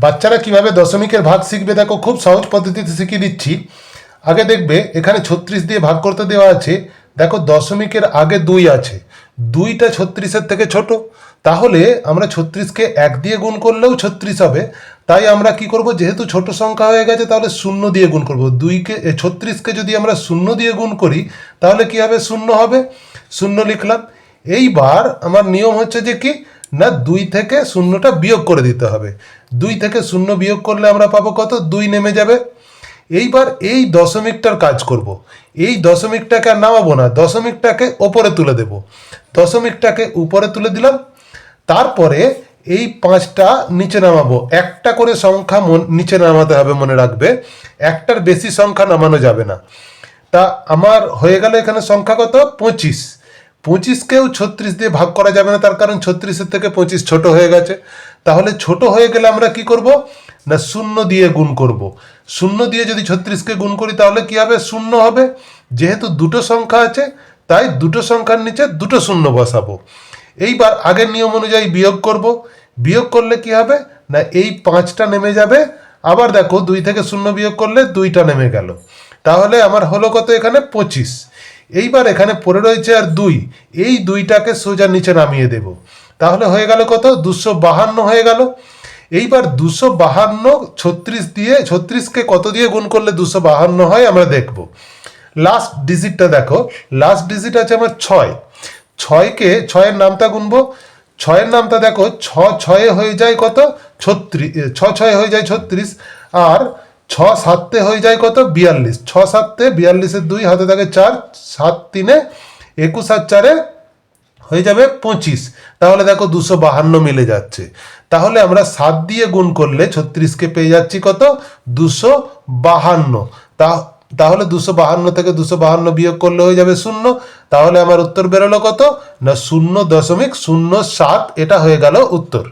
বাচ্চারা কীভাবে দশমিকের ভাগ শিখবে দেখো, খুব সহজ পদ্ধতিতে শিখিয়ে দিচ্ছি। আগে দেখবে, এখানে ছত্রিশ দিয়ে ভাগ করতে দেওয়া আছে। দেখো, দশমিকের আগে দুই আছে। দুইটা ছত্রিশের থেকে ছোট। তাহলে আমরা ছত্রিশকে এক দিয়ে গুণ করলেও ছত্রিশ হবে। তাই আমরা কি করব? যেহেতু ছোট সংখ্যা হয়ে গেছে, তাহলে শূন্য দিয়ে গুণ করব। দুইকে ছত্রিশকে যদি আমরা শূন্য দিয়ে গুণ করি, তাহলে কি হবে? শূন্য হবে। শূন্য লিখলাম। এইবার আমার নিয়ম হচ্ছে যে কি? না দুই থেকে শূন্যটা বিয়োগ করে দিতে হবে। দুই থেকে শূন্য বিয়োগ করলে আমরা পাবো কত? দুই নেমে যাবে। এইবার এই দশমিকটার কাজ করব। এই দশমিকটাকে আর নামাবো না, দশমিকটাকে ওপরে তুলে দেব। দশমিকটাকে উপরে তুলে দিলাম। তারপরে এই পাঁচটা নিচে নামাবো। একটা করে সংখ্যা নিচে নামাতে হবে মনে রাখবে। একটার বেশি সংখ্যা নামানো যাবে না। তা আমার হয়ে গেল এখানে সংখ্যা কত? পঁচিশ। পঁচিশকেও ছত্রিশ দিয়ে ভাগ করা যাবে না, তার কারণ ছত্রিশের থেকে পঁচিশ ছোট হয়ে গেছে। তাহলে ছোট হয়ে গেলে আমরা কি করব? না, শূন্য দিয়ে গুণ করব। শূন্য দিয়ে যদি ছত্রিশকে গুণ করি, তাহলে কি হবে? শূন্য হবে। যেহেতু দুটো সংখ্যা আছে, তাই দুটো সংখ্যার নিচে দুটো শূন্য বসাবো। এইবার আগের নিয়ম অনুযায়ী বিয়োগ করব। বিয়োগ করলে কি হবে? না, এই পাঁচটা নেমে যাবে। আবার দেখো, দুই থেকে শূন্য বিয়োগ করলে দুইটা নেমে গেল। তাহলে আমার হলো কত এখানে? পঁচিশ। এইবার এখানে পড়ে রয়েছে আর দুই। এই দুইটাকে সোজা নিচে নামিয়ে দেব। তাহলে হয়ে গেল কত? দুশো বাহান্ন হয়ে গেল। এইবার দুশো বাহান্ন ছত্রিশ দিয়ে, ছত্রিশকে কত দিয়ে গুণ করলে দুশো বাহান্ন হয় আমরা দেখব। লাস্ট ডিজিটটা দেখো। লাস্ট ডিজিট আছে আমার ছয়। ছয়কে, ছয়ের নামটা গুনবো। ছয়ের নামটা দেখো, ছ ছয়ে হয়ে যায় কত? ছত্রিশ ছ ছয়ে হয়ে যায় ছত্রিশ। আর ছ সাতে হয়ে যায় কত? বিয়াল্লিশ। ছ সাতে, বিয়াল্লিশের দুই, হাতে থাকে চার, সাত তিনে একুশ আর চারে হয়ে যাবে পঁচিশ। তাহলে দেখো দুশো বাহান্ন মিলে যাচ্ছে। তাহলে আমরা সাত দিয়ে গুণ করলে ছত্রিশকে পেয়ে যাচ্ছি কত? দুশো বাহান্ন। তা, তাহলে দুশো বাহান্ন থেকে দুশো বাহান্ন বিয়োগ করলে হয়ে যাবে শূন্য। তাহলে আমার উত্তর বেরোলো কত? না, শূন্য দশমিক শূন্য সাত, এটা হয়ে গেল উত্তর।